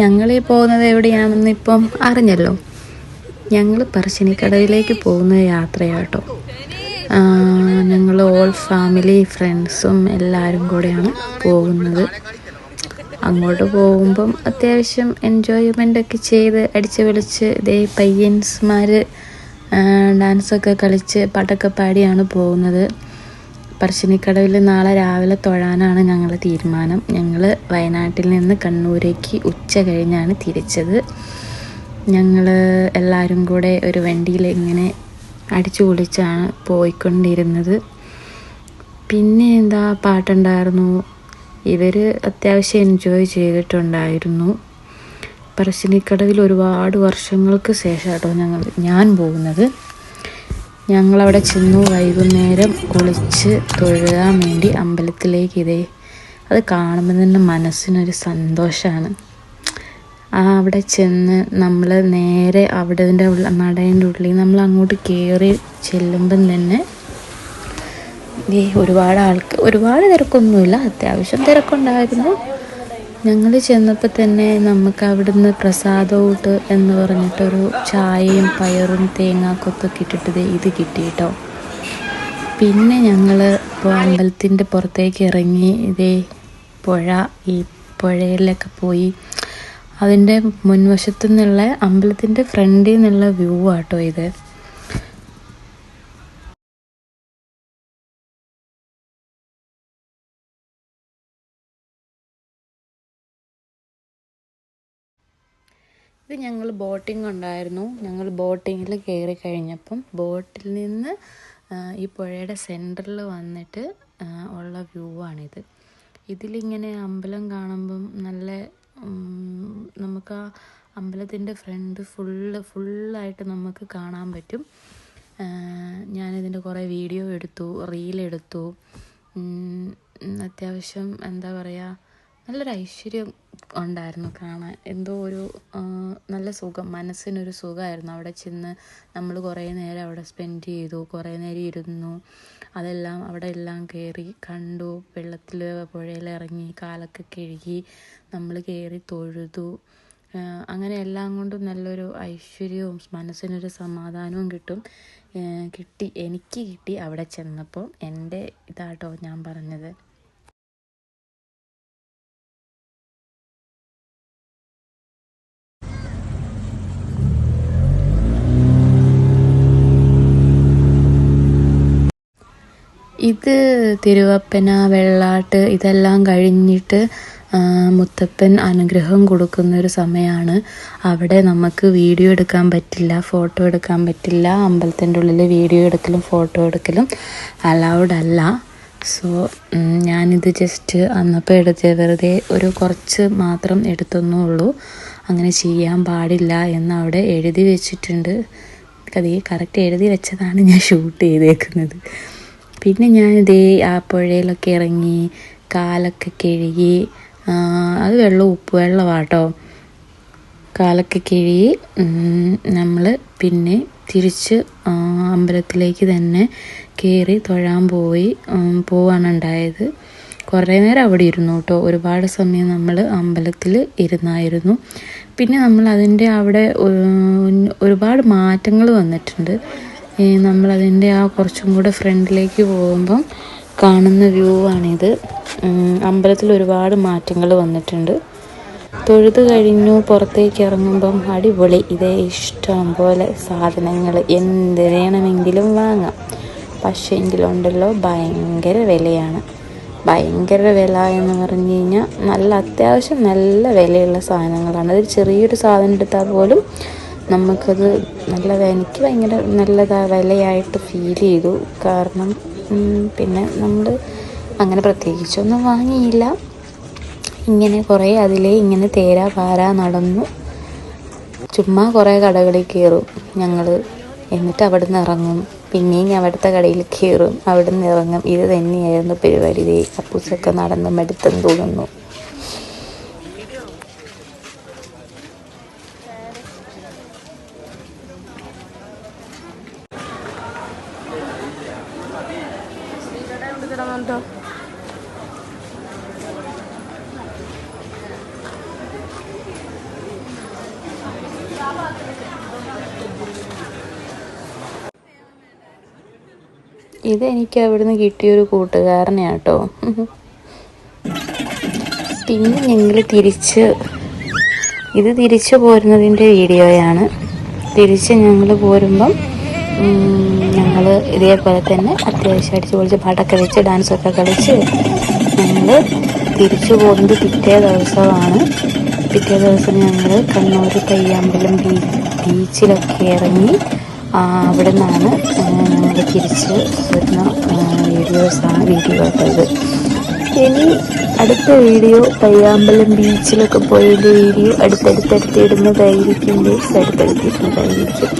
ഞങ്ങൾ ഈ പോകുന്നത് എവിടെയാണെന്ന് ഇപ്പം അറിഞ്ഞല്ലോ. ഞങ്ങൾ പറശ്ശിനിക്കടവിലേക്ക് പോകുന്ന യാത്രയാട്ടോ. ഞങ്ങൾ ഓൾ ഫാമിലി ഫ്രണ്ട്സും എല്ലാവരും കൂടെയാണ് പോകുന്നത്. അങ്ങോട്ട് പോകുമ്പം അത്യാവശ്യം എൻജോയ്മെന്റ് ഒക്കെ ചെയ്ത് അടിച്ച് വിളിച്ച് ഇതേ പയ്യൻസ്മാർ ഡാൻസൊക്കെ കളിച്ച് പാട്ടൊക്കെ പാടിയാണ് പോകുന്നത്. പറശ്ശിനിക്കടവിൽ നാളെ രാവിലെ തൊഴാനാണ് ഞങ്ങൾ തീരുമാനം. ഞങ്ങൾ വയനാട്ടിൽ നിന്ന് കണ്ണൂരേക്ക് ഉച്ച കഴിഞ്ഞാണ് തിരിച്ചത്. ഞങ്ങൾ എല്ലാവരും കൂടെ ഒരു വണ്ടിയിൽ ഇങ്ങനെ അടിച്ചു പൊളിച്ചാണ് പോയിക്കൊണ്ടിരുന്നത്. പിന്നെ എന്താ പാട്ടുണ്ടായിരുന്നു? ഇവർ അത്യാവശ്യം എൻജോയ് ചെയ്തിട്ടുണ്ടായിരുന്നു. പറശ്ശിനിക്കടവിൽ ഒരുപാട് വർഷങ്ങൾക്ക് ശേഷം കേട്ടോ ഞങ്ങൾ ഞാൻ പോകുന്നത്. ഞങ്ങളവിടെ ചെന്നു വൈകുന്നേരം കുളിച്ച് തൊഴുകാൻ വേണ്ടി അമ്പലത്തിലേക്ക് ഇതേ. അത് കാണുമ്പോൾ തന്നെ മനസ്സിനൊരു സന്തോഷമാണ് ആ അവിടെ ചെന്ന് നമ്മൾ നേരെ അവിടെ ഉള്ള നടേന്റെ ഉള്ളിൽ നമ്മൾ അങ്ങോട്ട് കയറി ചെല്ലുമ്പം തന്നെ ഈ ഒരുപാട് ആൾക്ക് ഒരുപാട് തിരക്കൊന്നുമില്ല. അത്യാവശ്യം തിരക്കുണ്ടായിരുന്നു. ഞങ്ങൾ ചെന്നപ്പോൾ തന്നെ നമുക്ക് അവിടുന്ന് പ്രസാദോട്ട് എന്ന് പറഞ്ഞിട്ടൊരു ചായയും പയറും തേങ്ങാക്കൊത്തൊക്കെ ഇട്ടിട്ട് ഇത് കിട്ടി കേട്ടോ പിന്നെ ഞങ്ങൾ ഇപ്പോൾ അമ്പലത്തിന്റെ പുറത്തേക്ക് ഇറങ്ങി ഇതേ പുഴ ഈ പുഴയിലൊക്കെ പോയി അതിന്റെ മുൻവശത്തു നിന്നുള്ള അമ്പലത്തിന്റെ ഫ്രണ്ടിൽ നിന്നുള്ള വ്യൂ ആട്ടോ ഇത്. ഇത് ഞങ്ങൾ ബോട്ടിംഗ് ഉണ്ടായിരുന്നു. ഞങ്ങൾ ബോട്ടിങ്ങിൽ കയറി കഴിഞ്ഞപ്പം ബോട്ടിൽ നിന്ന് ഈ പുഴയുടെ സെന്ററിൽ വന്നിട്ട് ഉള്ള വ്യൂ ആണിത് ഇതിലിങ്ങനെ അമ്പലം കാണുമ്പം നല്ല നമുക്ക് ആ അമ്പലത്തിന്റെ ഫ്രണ്ട് ഫുള്ള് ഫുള്ളായിട്ട് നമുക്ക് കാണാൻ പറ്റും. ഞാനിതിന്റെ കുറേ വീഡിയോ എടുത്തു റീലെടുത്തു. അത്യാവശ്യം എന്താ പറയുക നല്ലൊരു ഐശ്വര്യം ഉണ്ടായിരുന്നു കാണാൻ. എന്തോ ഒരു നല്ല സുഖം മനസ്സിനൊരു സുഖമായിരുന്നു. അവിടെ ചെന്ന് നമ്മൾ കുറേ നേരം അവിടെ സ്പെൻഡ് ചെയ്തു കുറേ നേരം ഇരുന്നു. അതെല്ലാം അവിടെ എല്ലാം കയറി കണ്ടു. വെള്ളത്തിൽ പുഴയിൽ ഇറങ്ങി കാലൊക്കെ കഴുകി നമ്മൾ കയറി തൊഴുതു. അങ്ങനെ എല്ലാം കൊണ്ടും നല്ലൊരു ഐശ്വര്യവും മനസ്സിനൊരു സമാധാനവും കിട്ടും. കിട്ടി എനിക്ക് കിട്ടി അവിടെ ചെന്നപ്പോൾ എന്റെ ഇതാട്ടോ ഞാൻ പറഞ്ഞത്. ഇത് തിരുവപ്പന വെള്ളാട്ട് ഇതെല്ലാം കഴിഞ്ഞിട്ട് മുത്തപ്പൻ അനുഗ്രഹം കൊടുക്കുന്ന ഒരു സമയമാണ് അവിടെ നമുക്ക് വീഡിയോ എടുക്കാൻ പറ്റില്ല ഫോട്ടോ എടുക്കാൻ പറ്റില്ല. അമ്പലത്തിന്റെ ഉള്ളിൽ വീഡിയോ എടുക്കലും ഫോട്ടോ എടുക്കലും അലൗഡ് അല്ല. സോ ഞാനിത് ജസ്റ്റ് അന്നപ്പോൾ എടുത്ത് വെറുതെ ഒരു കുറച്ച് മാത്രം എടുത്തെന്നുള്ളൂ. അങ്ങനെ ചെയ്യാൻ പാടില്ല എന്ന് അവിടെ എഴുതി വെച്ചിട്ടുണ്ട്. അത് കറക്റ്റ് എഴുതി വെച്ചതാണ് ഞാൻ ഷൂട്ട് ചെയ്തേക്കുന്നത്. പിന്നെ ഞാൻ ഇതേ ആ പുഴയിലൊക്കെ ഇറങ്ങി കാലൊക്കെ കിഴുകി അത് വെള്ളം ഉപ്പ് വെള്ളമാട്ടോ. കാലൊക്കെ കിഴുകി നമ്മൾ പിന്നെ തിരിച്ച് അമ്പലത്തിലേക്ക് തന്നെ കയറി തൊഴാൻ പോയി പോവാണുണ്ടായത് കുറേ നേരം അവിടെ ഇരുന്നു കേട്ടോ. ഒരുപാട് സമയം നമ്മൾ അമ്പലത്തിൽ ഇരുന്നായിരുന്നു. പിന്നെ നമ്മൾ അതിന്റെ അവിടെ ഒരുപാട് മാറ്റങ്ങൾ വന്നിട്ടുണ്ട്. നമ്മളതിന്റെ ആ കുറച്ചും കൂടെ ഫ്രണ്ടിലേക്ക് പോകുമ്പം കാണുന്ന വ്യൂ ആണിത്. അമ്പലത്തിൽ ഒരുപാട് മാറ്റങ്ങൾ വന്നിട്ടുണ്ട്. തൊഴുത് കഴിഞ്ഞു പുറത്തേക്ക് ഇറങ്ങുമ്പം അടിപൊളി. ഇതേ ഇഷ്ടം പോലെ സാധനങ്ങൾ എന്ത് വേണമെങ്കിലും വാങ്ങാം. പക്ഷേ എങ്കിലുണ്ടല്ലോ ഭയങ്കര വിലയാണ്. ഭയങ്കര വില എന്ന് പറഞ്ഞു കഴിഞ്ഞാൽ നല്ല അത്യാവശ്യം നല്ല വിലയുള്ള സാധനങ്ങളാണ്. അതൊരു ചെറിയൊരു സാധനം എടുത്താൽ പോലും നമുക്കത് നല്ല എനിക്ക് ഭയങ്കര നല്ലതാ വിലയായിട്ട് ഫീൽ ചെയ്തു. കാരണം പിന്നെ നമ്മൾ അങ്ങനെ പ്രത്യേകിച്ചൊന്നും വാങ്ങിയില്ല. ഇങ്ങനെ കുറേ അതിലേ ഇങ്ങനെ തേരാ പാരാ നടന്നു. ചുമ്മാ കുറേ കടകളിൽ കയറും ഞങ്ങൾ എന്നിട്ട് അവിടെ നിന്ന് ഇറങ്ങും. പിന്നെയും അവിടുത്തെ കടയിൽ കയറും അവിടെ നിന്ന് ഇറങ്ങും. ഇത് തന്നെയായിരുന്നു പരിപാടി. ദേ കപ്പൂസൊക്കെ നടന്ന് മടുത്തെന്ന് തോന്നുന്നു mundo. ഇത് എനിക്ക് അവിടുന്ന് കിട്ടിയൊരു കൂട്ടുകാരനെ കേട്ടോ പിന്നെ ഞങ്ങൾ തിരിച്ച് ഇത് തിരിച്ചു പോരുന്നതിന്റെ വീഡിയോയാണ് തിരിച്ച് ഞങ്ങൾ പോരുമ്പം ഞങ്ങൾ ഇതേപോലെ തന്നെ അത്യാവശ്യം അടിച്ച് പൊളിച്ച് പാട്ടൊക്കെ വെച്ച് ഡാൻസൊക്കെ കളിച്ച് ഞങ്ങൾ തിരിച്ചു പോകുന്നത് പിറ്റേ ദിവസമാണ്. പിറ്റേ ദിവസം ഞങ്ങൾ കണ്ണൂർ പയ്യാമ്പലം ബീച്ചിലൊക്കെ ഇറങ്ങി അവിടെ നിന്നാണ് ഞങ്ങൾ തിരിച്ച് വരുന്ന വീഡിയോസാണ് വീഡിയോ ഇത് ഇനി അടുത്ത വീഡിയോ പയ്യാമ്പലം ബീച്ചിലൊക്കെ പോയതിന്റെ വീഡിയോ അടുത്തടുത്തടുത്തിടുന്നതായിരിക്കും അടുത്തടുത്തിടുന്നതായിരിക്കും.